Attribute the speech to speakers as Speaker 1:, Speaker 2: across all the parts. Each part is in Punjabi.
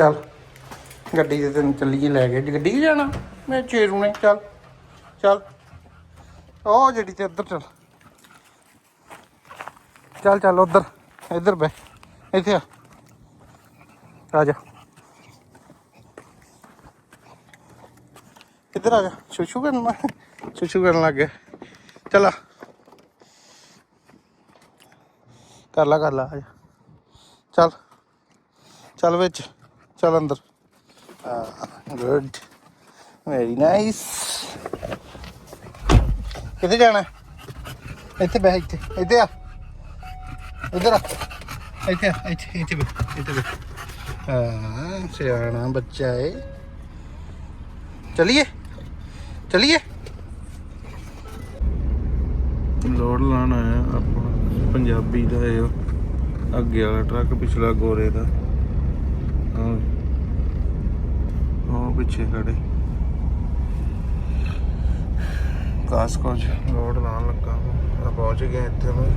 Speaker 1: ਚੱਲ, ਗੱਡੀ ਤੇ ਤੈਨੂੰ ਚੱਲੀਏ ਲੈ ਕੇ। ਗੱਡੀ 'ਚ ਜਾਣਾ? ਮੈਂ ਚੇਰੂ ਨੇ ਚੱਲ ਚੱਲ। ਉਹ ਜਿਹੜੀ ਤੇ ਇੱਧਰ ਚੱਲ। ਚੱਲ ਚੱਲ, ਉੱਧਰ, ਇੱਧਰ ਬੈ ਇੱਥੇ ਆ। ਆ ਜਾ। ਇੱਧਰ ਆ ਜਾ ਛੁਛੂ ਕਰਨ ਲੱਗ ਛੁਛੂ ਕਰਨ ਲੱਗ ਗਿਆ। ਚੱਲ ਆ। ਕਰ ਲਾ ਕਰ ਲਾ, ਆ ਜਾ। ਚੱਲ ਚੱਲ ਵਿੱਚ। ਚੱਲ ਅੰਦਰ। ਗੁੱਡ ਵੈਰੀ ਨਾਈਸ ਕਿੱਥੇ ਜਾਣਾ? ਇੱਥੇ ਬਹਿ, ਇੱਥੇ ਇੱਥੇ ਆ। ਇੱਧਰ ਆ। ਇੱਥੇ ਆ, ਇੱਥੇ ਇੱਥੇ ਬਹਿ ਇੱਥੇ ਬਹਿ। ਹਾਂ, ਸਿਆਣਾ ਬੱਚਾ ਏ। ਚਲਿਏ? ਚਲਿਏ?
Speaker 2: ਲੋਡ ਲਾਣ ਆਇਆ ਆਪਣਾ ਪੰਜਾਬੀ ਦਾ ਇਹ ਅੱਗੇ ਵਾਲਾ ਟਰੱਕ, ਪਿਛਲਾ ਗੋਰੇ ਦਾ। ਉਹ ਪਿੱਛੇ ਖੜੇ। ਕਾਸਕੋ ਚ ਲੋਡ ਲਾਣ ਲੱਗਾ ਆ ਪਹੁੰਚ ਗਿਆ ਇੱਥੇ ਮੈਂ।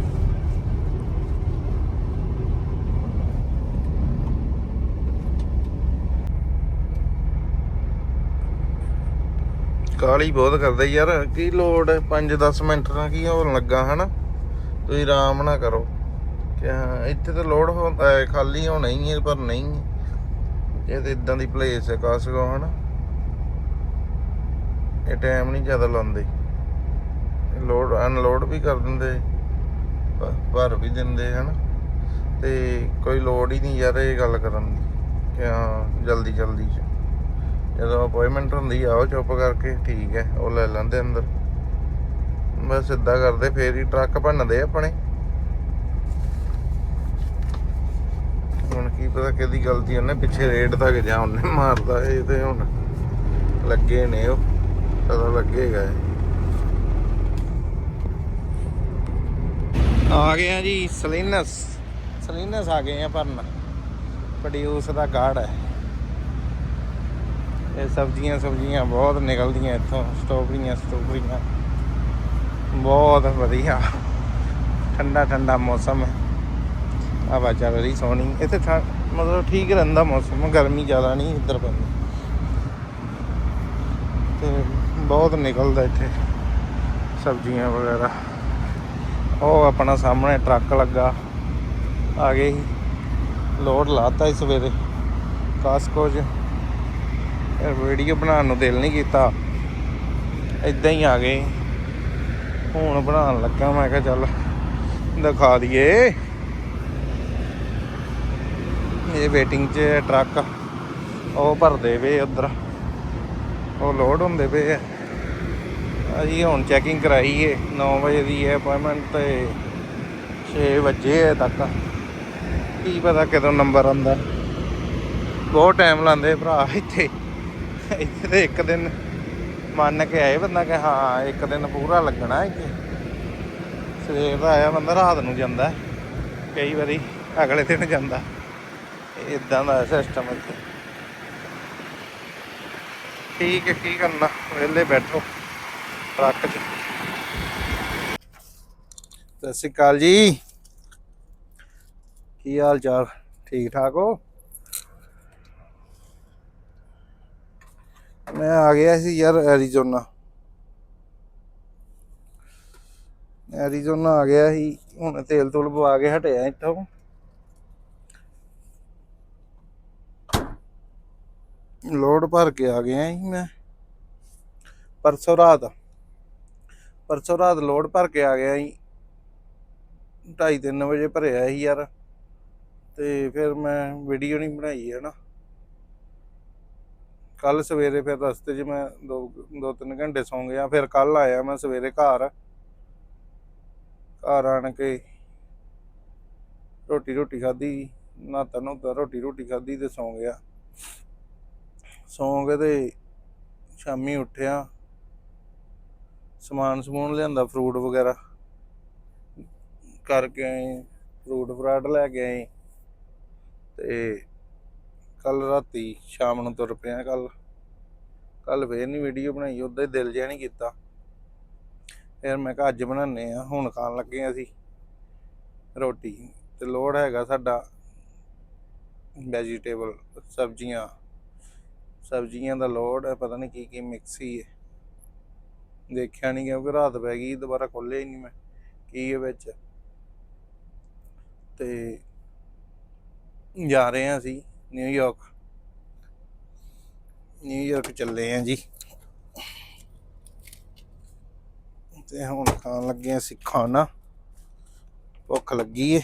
Speaker 2: ਕਾਲੀ ਬਹੁਤ ਕਰਦਾ ਯਾਰ। ਕੀ ਲੋੜ 5-10 ਮਿੰਟ ਨਾਲ ਕੀ ਹੋਣ ਲੱਗਾ, ਹਨਾ? ਤੁਸੀਂ ਆਰਾਮ ਨਾ ਕਰੋ। ਕਿ ਹਾਂ ਇੱਥੇ ਤਾਂ ਲੋਡ ਹੁੰਦਾ ਹੈ ਖਾਲੀ ਹੋਣਾ ਹੀ ਹੈ, ਪਰ ਨਹੀਂ। ਇਹ ਤੇ ਇਦਾਂ ਦੀ ਪਲੇਸ ਹੈ ਕਾਸਗੋ, ਹਨਾ? ਇਹ ਟਾਈਮ ਨਹੀਂ ਜ਼ਿਆਦਾ ਲਾਉਂਦੇ। ਲੋਡ ਅਨਲੋਡ ਵੀ ਕਰ ਦਿੰਦੇ, ਭਰ ਵੀ ਦਿੰਦੇ, ਹਨ? ਤੇ ਕੋਈ ਲੋਡ ਹੀ ਨਹੀਂ ਯਾਰ ਇਹ ਗੱਲ ਕਰਨ ਦੀ, ਕਿ ਹਾਂ, ਜਲਦੀ ਜਲਦੀ ਚ। ਜਦੋਂ ਅਪਾਇੰਟਮੈਂਟ ਹੁੰਦੀ ਆਓ ਚੁੱਪ ਕਰਕੇ, ਠੀਕ ਹੈ, ਉਹ ਲੈ ਲੈਂਦੇ ਅੰਦਰ। ਬਸ ਸਿੱਧਾ ਕਰਦੇ, ਫੇਰ ਹੀ ਟਰੱਕ ਭੰਨਦੇ ਆਪਣੇ ਹੁਣ ਕੀ ਪਤਾ ਕਿਹਦੀ ਗਲਤੀ ਉਹਨੇ ਪਿੱਛੇ ਰੇਡ ਤੱਕ ਜਾ ਉਹਨੇ ਮਾਰਦਾ ਇਹ ਤੇ ਹੁਣ ਲੱਗੇ ਨੇ ਉਹ, ਪਤਾ ਲੱਗੇਗਾ
Speaker 1: ਆ ਗਏ ਆ ਜੀ ਸਲੀਨਸ ਸਲੀਨਸ ਆ ਗਏ ਆ ਭਰਨ। ਪ੍ਰੋਡਿਊਸ ਦਾ ਗਾਰਡ ਹੈ। ਇਹ ਸਬਜ਼ੀਆਂ ਸਬਜ਼ੀਆਂ ਬਹੁਤ ਨਿਕਲਦੀਆਂ ਇੱਥੋਂ ਸਟ੍ਰਾਬੇਰੀਆਂ ਸਟ੍ਰਾਬੇਰੀਆਂ ਬਹੁਤ ਵਧੀਆ। ਠੰਡਾ ਠੰਡਾ ਮੌਸਮ ਹੈ। ਹਵਾ ਚੱਲ ਰਹੀ, ਸੋਹਣੀ। ਇੱਥੇ ਠੰ- ਮਤਲਬ ਠੀਕ ਰਹਿੰਦਾ ਮੌਸਮ, ਗਰਮੀ ਜ਼ਿਆਦਾ ਨਹੀਂ, ਇੱਧਰ ਪੈਂਦੀ ਤੇ ਬਹੁਤ ਨਿਕਲਦਾ ਇੱਥੇ, ਸਬਜ਼ੀਆਂ ਵਗੈਰਾ। ਉਹ ਆਪਣਾ ਸਾਹਮਣੇ ਟਰੱਕ ਲੱਗਾ, ਆ ਗਏ ਸੀ। ਲੋਡ ਲਾਤਾ ਇਸ ਸਵੇਰੇ ਕਾਸਕੋ 'ਚ ਵੀਡੀਓ ਬਣਾਉਣ ਨੂੰ ਦਿਲ ਨਹੀਂ ਕੀਤਾ। ਇਦਾਂ ਹੀ ਆ ਗਏ। ਹੁਣ ਬਣਾਉਣ ਲੱਗਾ, ਮੈਂ ਕਿਹਾ ਚੱਲ ਦਿਖਾ ਦਈਏ। ਇਹ ਵੇਟਿੰਗ 'ਚ ਹੈ ਟਰੱਕ ਉਹ ਭਰਦੇ ਵੇ ਉਧਰ। ਉਹ ਲੋਡ ਹੁੰਦੇ ਪਏ ਆ। ਅਸੀਂ ਹੁਣ ਚੈਕਿੰਗ ਕਰਾਈ ਏ 9 ਵਜੇ ਦੀ ਹੈ ਅਪਾਇੰਟਮੈਂਟ ਤੇ 6 ਵਜੇ ਹੈ ਤੱਕ। ਕੀ ਪਤਾ ਕਦੋਂ ਨੰਬਰ ਆਉਂਦਾ। ਬਹੁਤ ਟਾਈਮ ਲਾਉਂਦੇ ਭਰਾ ਇੱਥੇ। ਇੱਥੇ ਤੇ ਇੱਕ ਦਿਨ ਮੰਨ ਕੇ ਆਏ ਬੰਦਾ ਕਿ ਹਾਂ, ਇੱਕ ਦਿਨ ਪੂਰਾ ਲੱਗਣਾ ਇੱਥੇ। ਸਵੇਰ ਦਾ ਆਇਆ ਬੰਦਾ, ਰਾਤ ਨੂੰ ਜਾਂਦਾ। ਕਈ ਵਾਰੀ ਅਗਲੇ ਦਿਨ ਜਾਂਦਾ। ਇਦਾਂ ਦਾ ਸਿਸਟਮ ਇੱਥੇ। ਠੀਕ ਹੈ, ਕੀ ਕਰਨਾ? ਵਿਹਲੇ ਬੈਠੋ। ਟਰੱਕ 'ਚ। ਸਤਿ ਸ਼੍ਰੀ ਅਕਾਲ ਜੀ। ਕੀ ਹਾਲ ਚਾਲ? ਠੀਕ ਠਾਕ ਹੋ? ਮੈਂ ਆ ਗਿਆ ਸੀ ਯਾਰ ਐਰੀਜ਼ੋਨਾ ਐਰੀਜ਼ੋਨਾ ਆ ਗਿਆ ਸੀ। ਹੁਣ ਤੇਲ ਤੂਲ ਪਵਾ ਕੇ ਹਟਿਆ ਇੱਥੋਂ। ਲੋਡ ਭਰ ਕੇ ਆ ਗਿਆ ਜੀ ਮੈਂ। ਪਰਸੋਂ ਰਾਤ ਪਰਸੋਂ ਰਾਤ ਲੋਡ ਭਰ ਕੇ ਆ ਗਿਆ ਸੀ 2:30 ਵਜੇ ਭਰਿਆ ਸੀ ਯਾਰ, ਤੇ ਫਿਰ ਮੈਂ ਵੀਡੀਓ ਨਹੀਂ ਬਣਾਈ ਹੈ ਨਾ। ਕੱਲ ਸਵੇਰੇ ਫਿਰ ਰਸਤੇ 'ਚ ਮੈਂ ਦੋ ਦੋ ਤਿੰਨ ਘੰਟੇ ਸੌਂ ਗਿਆ, ਫਿਰ ਕੱਲ ਆਇਆ ਮੈਂ ਸਵੇਰੇ ਘਰ। ਘਰ ਆਣ ਕੇ ਰੋਟੀ ਰੋਟੀ ਖਾਧੀ ਨਾਤਾ ਨੁਤਾ ਰੋਟੀ ਰੋਟੀ ਖਾਧੀ ਤੇ ਸੌਂ ਗਿਆ। ਸੌਂ ਕੇ ਤੇ ਸ਼ਾਮੀ ਉੱਠਿਆ। ਸਮਾਨ ਸਮੂਨ ਲਿਆਂਦਾ ਫਰੂਟ ਵਗੈਰਾ ਕਰਕੇ ਆਏ ਫਰੂਟ ਫਰਾਟ ਲੈ ਕੇ ਆਏ ਤੇ ਕੱਲ ਰਾਤੀ ਸ਼ਾਮ ਨੂੰ ਤੁਰ ਪਿਆ ਕੱਲ ਕੱਲ ਫੇਰ ਨਹੀਂ ਵੀਡੀਓ ਬਣਾਈ ਉਦਾਂ ਹੀ ਦਿਲ ਜਿਹਾ ਨਹੀਂ ਕੀਤਾ। ਫਿਰ ਮੈਂ ਕਿਹਾ, ਅੱਜ ਬਣਾਉਂਦੇ ਆ ਹੁਣ ਖਾਣ ਲੱਗੇ ਅਸੀਂ ਰੋਟੀ ਤੇ ਲੋੜ ਹੈਗਾ ਸਾਡਾ। ਵੈਜੀਟੇਬਲ ਸਬਜ਼ੀਆਂ ਸਬਜ਼ੀਆਂ ਦਾ ਲੋਡ ਹੈ ਪਤਾ ਨਹੀਂ ਕੀ ਕੀ ਮਿਕਸ ਹੀ ਹੈ। ਦੇਖਿਆ ਨਹੀਂ ਕਿਉਂਕਿ ਰਾਤ ਪੈ ਗਈ, ਦੁਬਾਰਾ ਖੋਲਿਆ ਹੀ ਨਹੀਂ ਮੈਂ, ਕੀ ਹੈ ਵਿੱਚ। ਤੇ ਜਾ ਰਹੇ ਹਾਂ ਅਸੀਂ ਨਿਊਯਾਰਕ ਨਿਊਯਾਰਕ ਚੱਲੇ ਹਾਂ ਜੀ। ਤੇ ਹੁਣ ਖਾਣ ਲੱਗੇ ਹਾਂ ਅਸੀਂ ਖਾਣਾ। ਭੁੱਖ ਲੱਗੀ ਏ।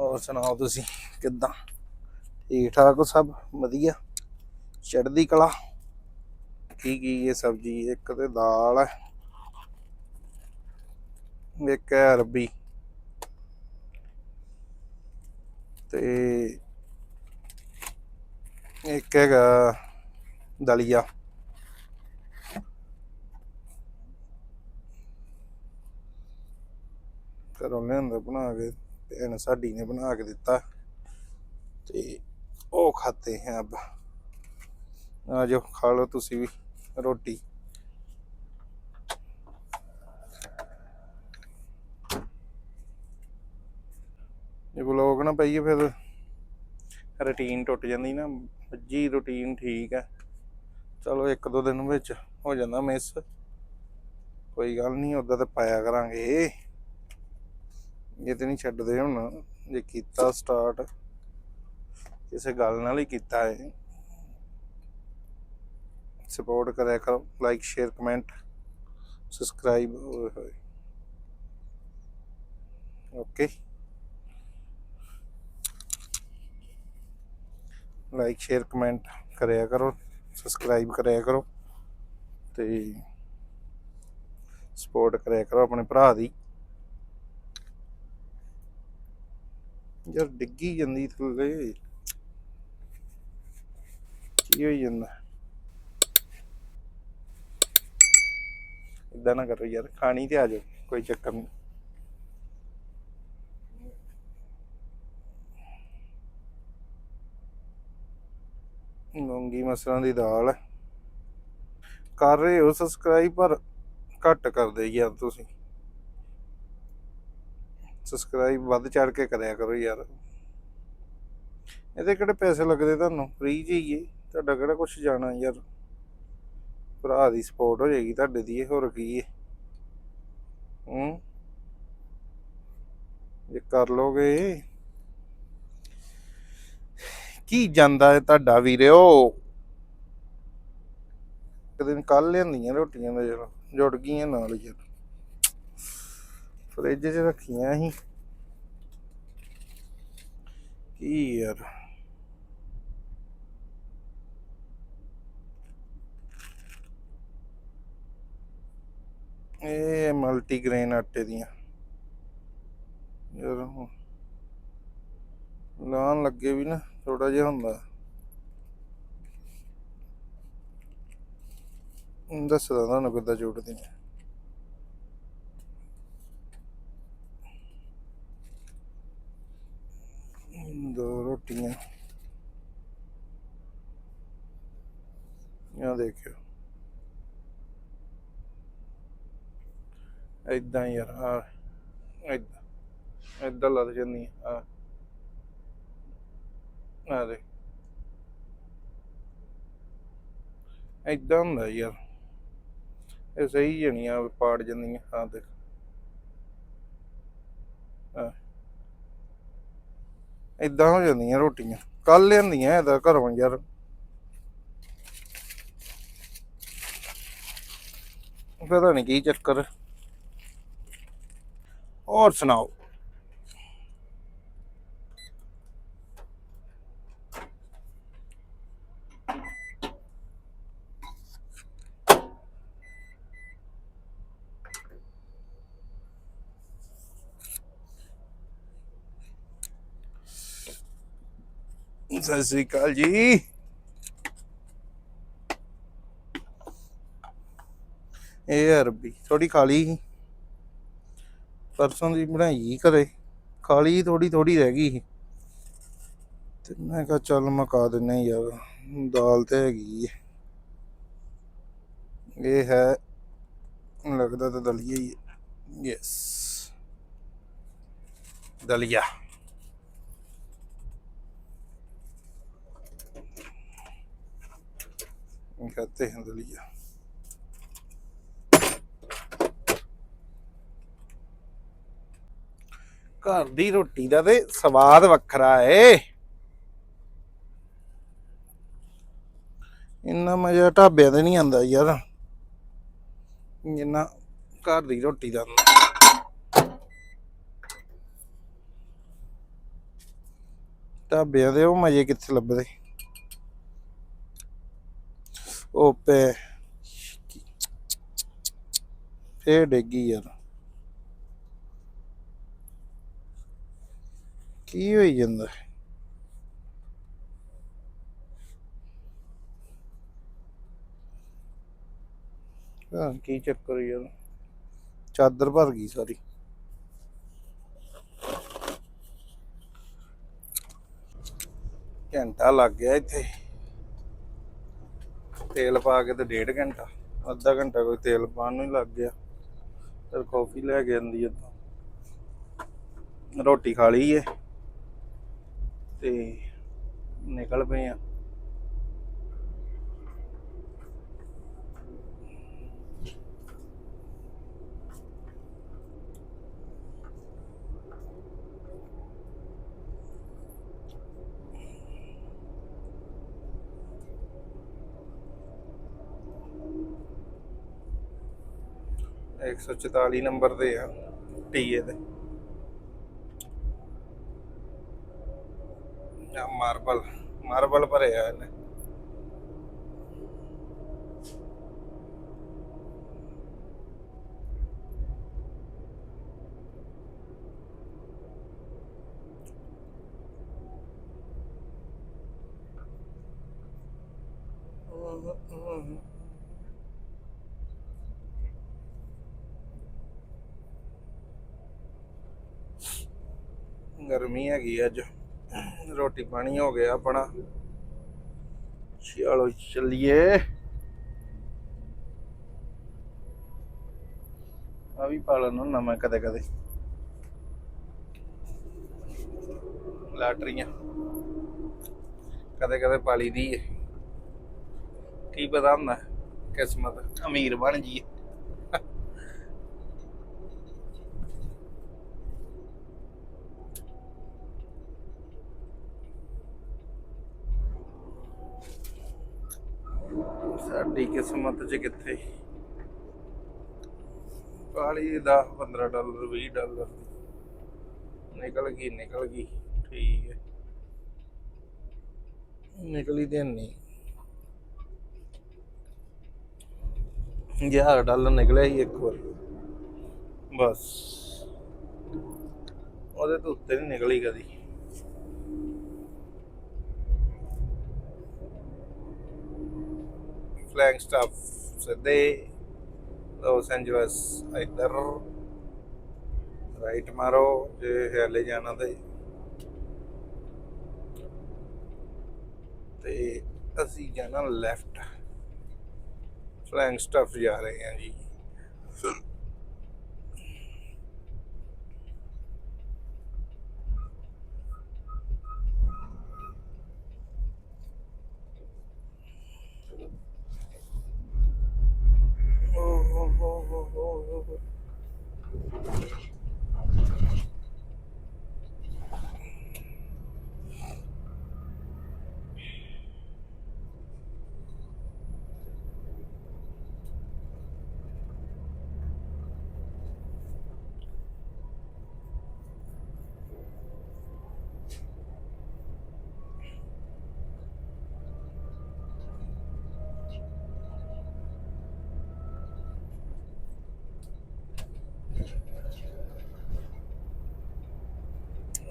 Speaker 1: ਹੋਰ ਸੁਣਾਓ ਤੁਸੀਂ? ਕਿੱਦਾਂ? ਠੀਕ ਠਾਕ ਹੋ ਸਭ? ਵਧੀਆ? ਚੜ੍ਹਦੀ ਕਲਾ? ਕੀ ਕੀ ਇਹ ਸਬਜ਼ੀ ਇੱਕ ਤੇ ਦਾਲ ਹੈ। ਇੱਕ ਹੈ ਅਰਬੀ। ਤੇ ਇੱਕ ਹੈਗਾ ਦਲੀਆ। ਘਰੋਂ ਲਿਆਂਦਾ ਬਣਾ ਕੇ। ਭੈਣ ਸਾਡੀ ਨੇ ਬਣਾ ਕੇ ਦਿੱਤਾ। ਤੇ ਉਹ ਖਾਤੇ ਹੈ ਅਬ ਆ ਜਾਓ, ਖਾ ਲਓ ਤੁਸੀਂ ਵੀ ਰੋਟੀ। ਇਹ ਬਲੌਗ ਨਾ ਪਈਏ ਫਿਰ। ਰੁਟੀਨ ਟੁੱਟ ਜਾਂਦੀ ਨਾ ਜੀ ਰੁਟੀਨ ਠੀਕ ਹੈ। ਚਲੋ ਇੱਕ ਦੋ ਦਿਨ ਵਿੱਚ ਹੋ ਜਾਂਦਾ ਮਿਸ ਕੋਈ ਗੱਲ ਨਹੀਂ, ਉਦਾਂ ਤਾਂ ਪਾਇਆ ਕਰਾਂਗੇ। ਇਹ ਤੇ ਨਹੀਂ ਛੱਡਦੇ ਹੁਣ, ਜੇ ਕੀਤਾ ਸਟਾਰਟ ਕਿਸੇ ਗੱਲ ਨਾਲ ਹੀ ਕੀਤਾ ਹੈ। ਸਪੋਰਟ ਕਰਿਆ ਕਰੋ ਲਾਈਕ ਸ਼ੇਅਰ ਕਮੈਂਟ ਸਬਸਕ੍ਰਾਈਬ ਹੋਏ। ਓਕੇ ਲਾਈਕ ਸ਼ੇਅਰ ਕਮੈਂਟ ਕਰਿਆ ਕਰੋ ਸਬਸਕ੍ਰਾਈਬ ਕਰਿਆ ਕਰੋ ਤੇ ਸਪੋਰਟ ਕਰਿਆ ਕਰੋ ਆਪਣੇ ਭਰਾ ਦੀ। ਯਾਰ ਡਿੱਗੀ ਜਾਂਦੀ ਥੱਲੇ ਕੀ ਹੋਈ ਜਾਂਦਾ? ਇਦਾਂ ਨਾ ਕਰੋ ਯਾਰ, ਖਾਣੀ ਤੇ ਆ ਜਾਓ, ਕੋਈ ਚੱਕਰ ਨਹੀਂ। ਮੂੰਗੀ ਮਸਰਾਂ ਦੀ ਦਾਲ। ਕਰ ਰਹੇ ਹੋ ਸਬਸਕ੍ਰਾਈਬ ਪਰ ਘੱਟ ਕਰਦੇ ਯਾਰ ਤੁਸੀਂ। ਸਬਸਕ੍ਰਾਈਬ ਵੱਧ ਚੜ ਕੇ ਕਰਿਆ ਕਰੋ ਯਾਰ। ਇਹਦੇ ਕਿਹੜੇ ਪੈਸੇ ਲੱਗਦੇ ਤੁਹਾਨੂੰ? ਫ੍ਰੀ ਚ ਹੀ ਹੈ ਤੁਹਾਡਾ ਕਿਹੜਾ ਕੁਝ ਜਾਣਾ ਯਾਰ? ਭਰਾ ਦੀ ਸਪੋਰਟ ਹੋ ਜਾਏਗੀ ਤੁਹਾਡੇ ਦੀ ਇਹ ਹੋਰ ਕੀ ਹੈ ਹੂੰ? ਜੇ ਕਰ ਲੋਗੇ। ਕੀ ਜਾਂਦਾ ਹੈ ਤੁਹਾਡਾ ਵੀਰਿਓ? ਇੱਕ ਦਿਨ ਕੱਲ ਲਿਆਂਦੀਆਂ ਰੋਟੀਆਂ ਦਾ ਜਰਾ ਜੁੜ ਗਈਆਂ ਨਾਲ ਯਾਰ। ਫ੍ਰਿਜ 'ਚ ਰੱਖੀਆਂ ਸੀ। ਕੀ ਯਾਰ? ਇਹ ਮਲਟੀਗ੍ਰੇਨ ਆਟੇ ਦੀਆਂ। ਯਾਰ ਹੁਣ ਲਾਉਣ ਲੱਗੇ ਵੀ ਨਾ ਥੋੜਾ ਜਿਹਾ ਹੁੰਦਾ। ਦੱਸਦਾ ਤੁਹਾਨੂੰ ਕਿੱਦਾਂ ਜੁੜਦੀਆਂ। ਦੋ ਰੋਟੀਆਂ। ਆ ਦੇਖਿਓ। ਏਦਾਂ ਯਾਰ ਆ ਏਦਾਂ ਏਦਾਂ ਲੱਗ ਜਾਂਦੀ ਆ ਆ ਦੇ ਏਦਾਂ ਹੁੰਦਾ ਯਾਰ। ਇਹ ਸਹੀ ਜਣੀਆਂ ਪਾੜ ਜਾਂਦੀਆਂ ਆ ਦੇਖ। ਏਦਾਂ ਹੋ ਜਾਂਦੀਆਂ ਰੋਟੀਆਂ। ਕੱਲ ਲਿਆਂਦੀਆਂ ਇਹਦਾ ਘਰੋਂ ਯਾਰ। ਪਤਾ ਨਹੀਂ ਕੀ ਚੱਕਰ। ਹੋਰ ਸੁਣਾਓ? ਸਤਿ ਸ੍ਰੀ ਅਕਾਲ ਜੀ। ਇਹ ਅਰਬੀ ਥੋੜੀ ਖਾਲੀ ਸੀ। ਪਰਸੋਂ ਦੀ ਬਣਾਈ ਘਰੇ, ਖਾਲੀ ਥੋੜੀ ਥੋੜੀ ਰਹਿ ਗਈ ਸੀ। ਤੇ ਮੈਂ ਕਿਹਾ ਚੱਲ ਮਕਾ ਦਿੰਨੇ ਯਾਰ, ਦਾਲ ਤੇ ਹੈਗੀ ਹੈ ਇਹ ਹੈ, ਲੱਗਦਾ ਤਾਂ ਦਲੀਆ ਹੀ ਹੈ। ਯੈਸ ਦਲੀਆ। Gęty handlija. ਘਰ ਦੀ ਰੋਟੀ ਦਾ ਤੇ ਸਵਾਦ ਵੱਖਰਾ ਏ। ਇੰਨਾ ਮਜ਼ਾ ਢਾਬਿਆਂ ਤੇ ਨਹੀਂ ਆਂਦਾ ਯਾਰ। ਇੰਨਾ ਘਰ ਦੀ ਰੋਟੀ ਦਾ। ਢਾਬਿਆਂ ਦੇ ਉਹ ਮਜ਼ੇ ਕਿੱਥੇ ਲੱਭਦੇ? ਉਹ ਪੇ ਫੇਰ ਡੇਗੀ ਯਾਰ। ਕੀ ਹੋਈ ਜਾਂਦਾ? ਹਾਂ ਕੀ ਚੱਕਰ ਯਾਰ। ਚਾਦਰ ਭਰ ਗਈ ਸਾਰੀ। ਘੰਟਾ ਲੱਗ ਗਿਆ ਇੱਥੇ। ਤੇਲ ਪਾ ਕੇ ਤੇ ਡੇਢ ਘੰਟਾ, ਅੱਧਾ ਘੰਟਾ ਕੋਈ ਤੇਲ ਪਾਉਣ ਨੂੰ ਹੀ ਲੱਗ ਗਿਆ। ਫਿਰ ਕਾਫੀ ਲੈ ਕੇ ਆਂਦੀ ਉੱਥੋਂ ਰੋਟੀ ਖਾ ਲਈ ਏ ਤੇ ਨਿਕਲ ਪਏ ਆ। ਇੱਕ ਸੌ ਚੁਤਾਲੀ ਨੰਬਰ ਤੇ ਆ ਟੀਏ ਤੇ ਆ ਮਾਰਬਲ ਮਾਰਬਲ ਭਰਿਆ ਇਹਨੇ ਗਰਮੀ ਹੈਗੀ ਅੱਜ। ਰੋਟੀ ਪਾਣੀ ਹੋ ਗਿਆ ਆਪਣਾ। ਚਲੋ ਚੱਲੀਏ। ਆ ਵੀ ਪਾਲਣ ਹੁੰਦਾ ਮੈਂ ਕਦੇ ਕਦੇ। ਲਾਟਰੀਆਂ। ਕਦੇ ਕਦੇ ਪਾਲੀ ਦੀ ਹੈ ਕੀ ਪਤਾ ਹੁੰਦਾ, ਕਿਸਮਤ। ਅਮੀਰ ਬਣ ਜੀਏ ਸਾਡੀ ਕਿਸਮਤ ਚ ਕਿੱਥੇ? ਕਾਲੀ 10 15 ਡਾਲਰ 20 ਡਾਲਰ ਨਿਕਲ ਗਈ ਨਿਕਲ ਗਈ। ਠੀਕ ਹੈ। ਨਿਕਲੀ ਤੇ ਨਹੀਂ ਹਜ਼ਾਰ ਡਾਲਰ ਨਿਕਲਿਆ ਹੀ ਇੱਕ ਵਾਰ। ਬਸ। ਉਹਦੇ ਤੋਂ ਉੱਤੇ ਨਹੀਂ ਨਿਕਲੀ ਕਦੀ। ਫਲੈਗ ਸਟਾਫ ਸਿੱਧੇ ਲਾਸ ਐਂਜਲਸ ਇੱਧਰ ਰਾਈਟ ਮਾਰੋ ਜੇ ਹਲੇ ਜਾਣਾ ਤੇ ਤੇ ਅਸੀਂ ਜਾਣਾ ਲੈਫਟ ਫਲੈਂਗ ਸਟਫ ਜਾ ਰਹੇ ਹਾਂ ਜੀ ਓ ਹੋ ਹੋ ਹੋ ਹੋ ਹੋ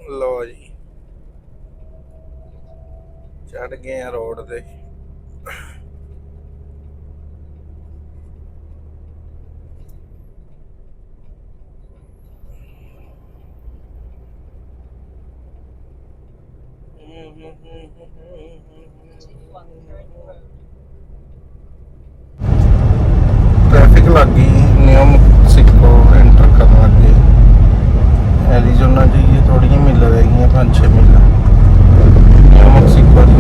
Speaker 1: ਲੋ ਜੀ। ਚੜ ਗਏ ਆ ਰੋਡ ਤੇ। मानसे मिलना नियामक सिंह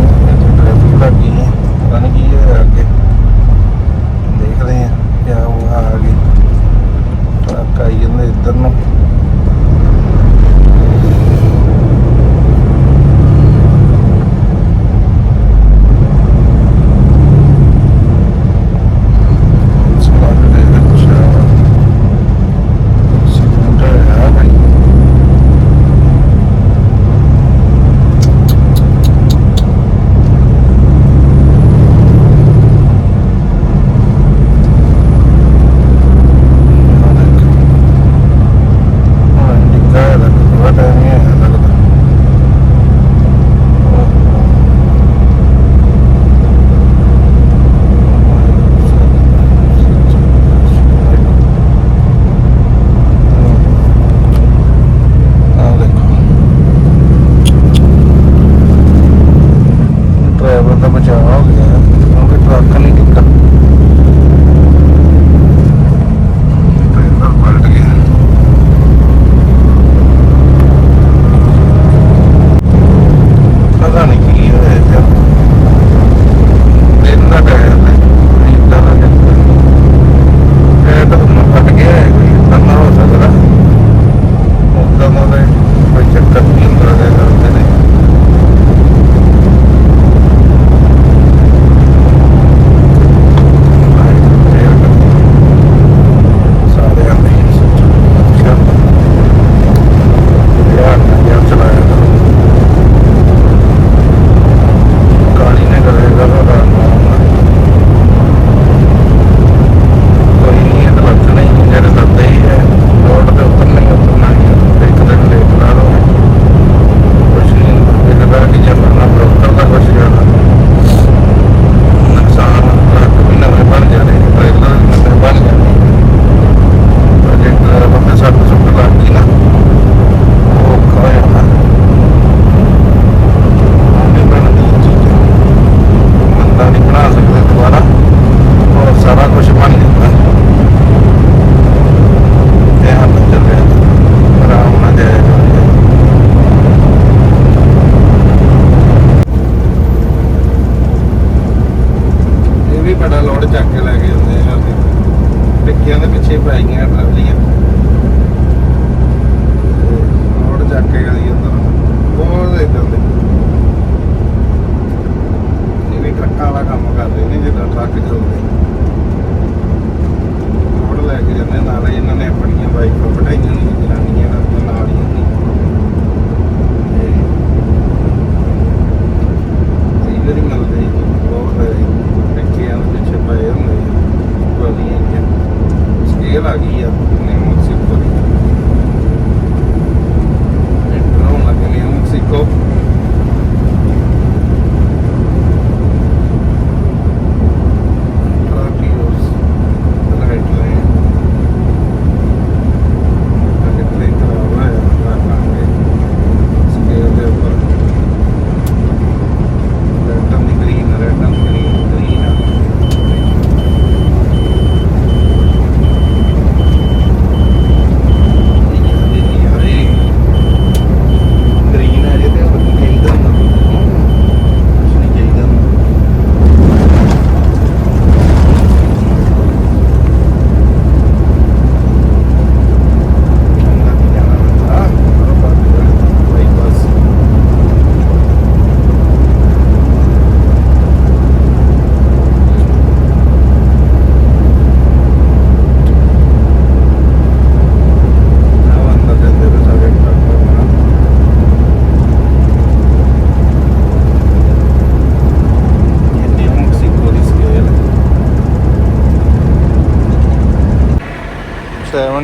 Speaker 1: ਸੇਲ ਆ ਗਈ ਆ।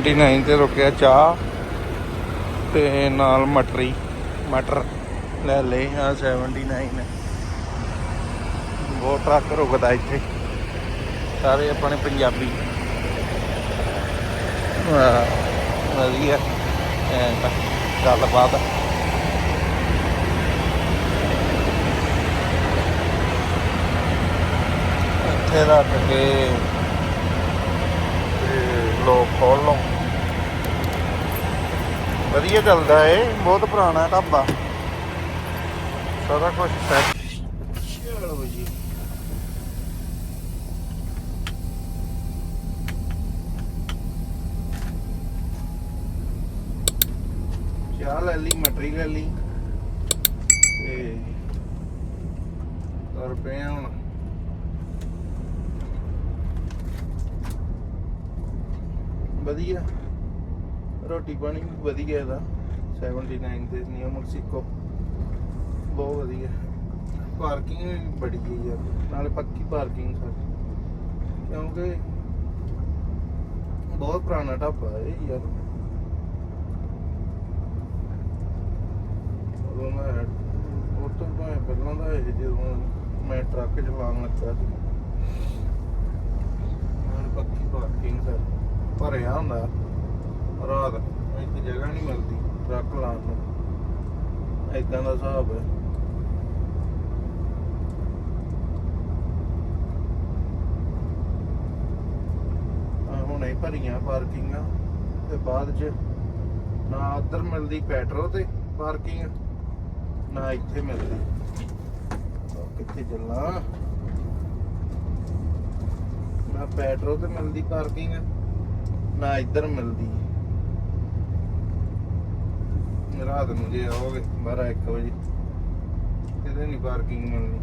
Speaker 1: 99 ਤੇ ਰੁਕਿਆ ਚਾਹ ਤੇ ਨਾਲ ਮਟਰੀ ਮਟਰ ਲੈ ਲਏ ਆ 79 ਬਹੁਤ ਟਰੱਕ ਰੁਕਦਾ ਇੱਥੇ। ਸਾਰੇ ਆਪਣੇ ਪੰਜਾਬੀ। ਵਧੀਆ। ਗੱਲਬਾਤ। ਇੱਥੇ ਰੱਖ ਕੇ ਲੋਕ ਖੋਲ ਵਧੀਆ ਚੱਲਦਾ ਏ ਬਹੁਤ ਪੁਰਾਣਾ ਢਾਬਾ। ਸਾਰਾ ਕੁਝ ਸੈੱਟ ਚਲੋ ਜੀ ਚਾਹ ਲੈ ਲਈ ਮਟਰੀ ਲੈ ਲਈ ਤੇ ਤੁਰ ਪਏ ਆ ਹੁਣ ਵਧੀਆ ਰੋਟੀ ਪਾਣੀ ਵੀ ਵਧੀਆ ਇਹਦਾ। 79 ਤੇ ਨਿਊ ਮੈਕਸੀਕੋ ਬਹੁਤ ਵਧੀਆ। ਪਾਰਕਿੰਗ ਵੀ ਬੜੀ ਹੈ ਯਾਰ। ਨਾਲੇ ਪੱਕੀ ਪਾਰਕਿੰਗ ਸਰ। ਕਿਉਂਕਿ ਬਹੁਤ ਪੁਰਾਣਾ ਢਾਬਾ ਹੈ ਯਾਰ। ਉਦੋਂ ਮੈਂ ਉਹ ਤੋਂ ਭਾਵੇਂ ਪਹਿਲਾਂ ਦਾ ਇਹ ਜਦੋਂ ਮੈਂ ਟਰੱਕ ਚਲਾਉਣ ਲੱਗਾ ਸੀ। ਨਾਲ ਪੱਕੀ ਪਾਰਕਿੰਗ ਸਰ। ਭਰਿਆ ਹੁੰਦਾ। ਰਾਤ ਇੱਕ ਜਗ੍ਹਾ ਨਹੀਂ ਮਿਲਦੀ ਟਰੱਕ ਲਾਉਣ ਨੂੰ। ਏਦਾਂ ਦਾ ਹਿਸਾਬ ਹੈ। ਹੁਣੇ ਭਰੀਆਂ ਪਾਰਕਿੰਗਾਂ ਤੇ ਬਾਅਦ ਚ ਨਾ ਉਧਰ ਮਿਲਦੀ ਪੈਟਰੋ ਤੇ ਪਾਰਕਿੰਗ ਨਾ ਇੱਥੇ ਮਿਲਦੀ। ਉਹ ਕਿੱਥੇ ਚੱਲਾਂ? ਨਾ ਪੈਟਰੋ ਤੇ ਮਿਲਦੀ ਪਾਰਕਿੰਗ ਨਾ ਇੱਧਰ ਮਿਲਦੀ। ਰਾਤ ਨੂੰ ਜੇ ਆਓਗੇ 12 1 ਵਜੇ ਕਿਤੇ ਨਹੀਂ ਪਾਰਕਿੰਗ ਮਿਲਣੀ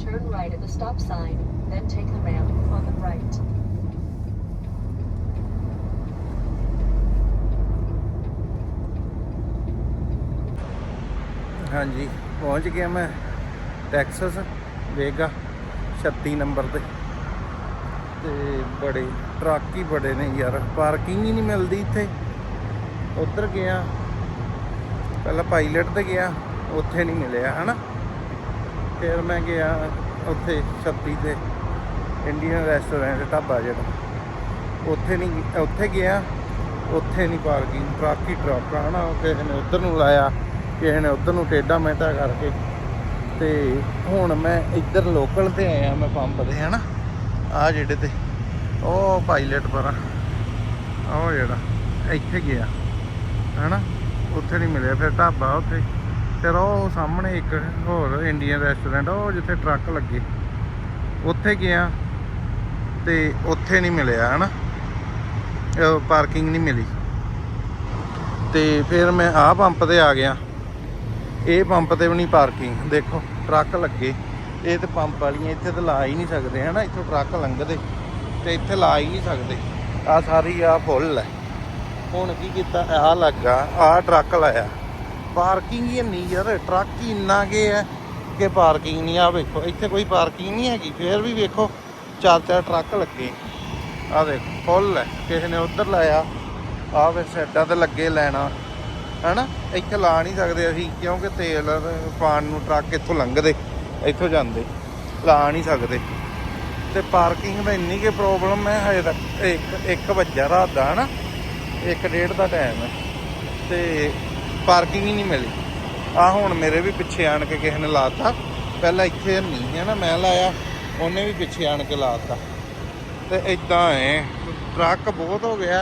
Speaker 3: Turn right at the stop sign, then take the ramp on the right.
Speaker 1: ਹਾਂਜੀ ਪਹੁੰਚ ਗਿਆ ਮੈਂ ਟੈਕਸਸ ਵੇਗਾ 36 ਨੰਬਰ ਤੇ। ਤੇ ਬੜੇ ਟਰੱਕ ਹੀ ਬੜੇ ਨੇ ਯਾਰ ਪਾਰਕਿੰਗ ਹੀ ਨਹੀਂ ਮਿਲਦੀ ਇੱਥੇ। ਉੱਧਰ ਗਿਆ ਪਹਿਲਾਂ ਪਾਇਲਟ ਤੇ ਗਿਆ ਉੱਥੇ ਨਹੀਂ ਮਿਲਿਆ ਹਨਾ? ਫਿਰ ਮੈਂ ਗਿਆ ਉੱਥੇ 36 ਤੇ ਇੰਡੀਅਨ ਰੈਸਟੋਰੈਂਟ ਢਾਬਾ ਜਿਹੜਾ। ਉੱਥੇ ਨਹੀਂ ਉੱਥੇ ਗਿਆ, ਉੱਥੇ ਨਹੀਂ ਪਾਰਕਿੰਗ ਟਰੱਕ ਹੀ ਟਰੱਕ ਆ ਹਨਾ ਕਿਸੇ ਨੇ ਉੱਧਰ ਨੂੰ ਲਾਇਆ, ਕਿਸੇ ਨੇ ਉੱਧਰ ਨੂੰ ਟੇਢਾ ਮਹਿਤਾ ਕਰਕੇ। ਤੇ ਹੁਣ ਮੈਂ ਇੱਧਰ ਲੋਕਲ ਤੇ ਆਇਆ, ਮੈਂ ਪੰਪ ਤੇ, ਹਨਾ? ਆ ਜਿਹੜੇ ਤੇ, ਉਹ ਪਾਇਲਟ ਪਰ ਉਹ ਜਿਹੜਾ, ਇੱਥੇ ਗਿਆ, ਹਨਾ? ਉੱਥੇ ਨਹੀਂ ਮਿਲਿਆ, ਫਿਰ ਢਾਬਾ ਉੱਥੇ। ਫਿਰ ਉਹ ਸਾਹਮਣੇ ਇੱਕ ਹੋਰ ਇੰਡੀਅਨ ਰੈਸਟੋਰੈਂਟ ਉਹ ਜਿੱਥੇ ਟਰੱਕ ਲੱਗੇ। ਉੱਥੇ ਗਿਆ ਤੇ ਉੱਥੇ ਨਹੀਂ ਮਿਲਿਆ, ਹਨਾ? ਪਾਰਕਿੰਗ ਨਹੀਂ ਮਿਲੀ। ਤੇ ਫਿਰ ਮੈਂ ਆਹ ਪੰਪ ਤੇ ਆ ਗਿਆ। ਇਹ ਪੰਪ ਤੇ ਵੀ ਨਹੀਂ ਪਾਰਕਿੰਗ ਦੇਖੋ, ਟਰੱਕ ਲੱਗੇ। ਇਹ ਤੇ ਪੰਪ ਵਾਲੀਆਂ ਇੱਥੇ ਤਾਂ ਲਾ ਹੀ ਨਹੀਂ ਸਕਦੇ, ਹਨਾ? ਇੱਥੋਂ ਟਰੱਕ ਲੰਘਦੇ ਤੇ ਇੱਥੇ ਲਾ ਹੀ ਨਹੀਂ ਸਕਦੇ। ਆ ਸਾਰੀ ਆ ਫੁੱਲ ਹੈ। ਹੁਣ ਕੀ ਕੀਤਾ? ਆਹ ਲੱਗਾ, ਆਹ ਟਰੱਕ ਲਾਇਆ। ਪਾਰਕਿੰਗ ਹੀ ਨਹੀਂ ਯਾਰ, ਟਰੱਕ ਹੀ ਇੰਨਾ ਕੇ ਹੈ ਕਿ ਪਾਰਕਿੰਗ ਨਹੀਂ ਆ, ਵੇਖੋ, ਇੱਥੇ ਕੋਈ ਪਾਰਕਿੰਗ ਨਹੀਂ ਹੈਗੀ, ਫੇਰ ਵੀ ਵੇਖੋ, ਚਾਰ ਚਾਰ ਟਰੱਕ ਲੱਗੇ। ਆ ਦੇਖੋ ਫੁੱਲ ਹੈ, ਕਿਸੇ ਨੇ ਉੱਧਰ ਲਾਇਆ ਆ ਵੇ ਸਾਈਡਾਂ ਤੇ ਲੱਗੇ ਲੈਣਾ। ਹਨਾ, ਇੱਥੇ ਲਾ ਨਹੀਂ ਸਕਦੇ ਅਸੀਂ, ਕਿਉਂਕਿ ਤੇਲ ਪਾਣ ਨੂੰ ਟਰੱਕ ਇੱਥੋਂ ਲੰਘਦੇ, ਇੱਥੋਂ ਜਾਂਦੇ, ਲਾ ਨਹੀਂ ਸਕਦੇ। ਤੇ ਪਾਰਕਿੰਗ ਦਾ ਇੰਨੀ ਕਿ ਪ੍ਰੋਬਲਮ ਹੈ, ਹਜੇ ਤੱਕ ਇੱਕ ਇੱਕ ਵੱਜਾ ਰਾਤ ਦਾ, ਹਨਾ, ਇੱਕ ਡੇਢ ਦਾ ਟਾਈਮ ਹੈ। ਤੇ ਪਾਰਕਿੰਗ ਹੀ ਨਹੀਂ ਮਿਲੀ। ਆ ਹੁਣ ਮੇਰੇ ਵੀ ਪਿੱਛੇ ਆਣ ਕੇ ਕਿਸੇ ਨੇ ਲਾਤਾ। ਪਹਿਲਾਂ ਇੱਥੇ ਨਹੀਂ ਹੈ ਨਾ ਮੈਂ ਲਾਇਆ, ਉਹਨੇ ਵੀ ਪਿੱਛੇ ਆਣ ਕੇ ਲਾਤਾ। ਤੇ ਇਦਾਂ ਹੈ ਟਰੱਕ ਬਹੁਤ ਹੋ ਗਿਆ।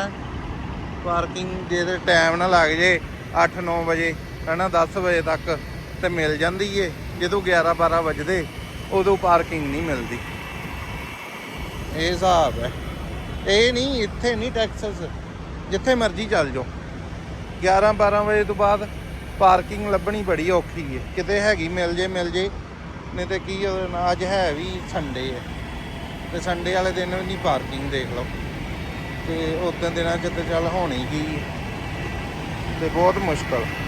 Speaker 1: ਪਾਰਕਿੰਗ ਜੇ ਤੇ ਟਾਈਮ ਨਾ ਲੱਗ ਜੇ 8-9 ਵਜੇ, ਹਨਾ 10 ਵਜੇ ਤੱਕ ਤੇ ਮਿਲ ਜਾਂਦੀ ਏ। ਜਦੋਂ 11-12 ਵਜਦੇ, ਉਦੋਂ ਪਾਰਕਿੰਗ ਨਹੀਂ ਮਿਲਦੀ। ਇਹ ਹਿਸਾਬ ਹੈ ਇਹ ਨਹੀਂ, ਇੱਥੇ ਨਹੀਂ ਟੈਕਸਸ ਜਿੱਥੇ ਮਰਜ਼ੀ ਚੱਲ ਜਾਓ। 11-12 ਵਜੇ ਤੋਂ ਬਾਅਦ ਪਾਰਕਿੰਗ ਲੱਭਣੀ ਬੜੀ ਔਖੀ ਹੈ। ਕਿਤੇ ਹੈਗੀ ਮਿਲ ਜੇ ਮਿਲ ਜੇ। ਨਹੀਂ ਤੇ ਕੀ ਉਹਦੇ ਨਾਲ, ਅੱਜ ਹੈ ਵੀ ਸੰਡੇ ਹੈ। ਤੇ ਸੰਡੇ ਵਾਲੇ ਦਿਨ ਵੀ ਨਹੀਂ ਪਾਰਕਿੰਗ ਦੇਖ ਲਓ। ਤੇ ਉਦੋਂ ਦਿਨਾਂ 'ਚ ਤੇ ਚੱਲ ਹੋਣੀ ਕੀ ਹੈ। ਤੇ ਬਹੁਤ ਮੁਸ਼ਕਲ।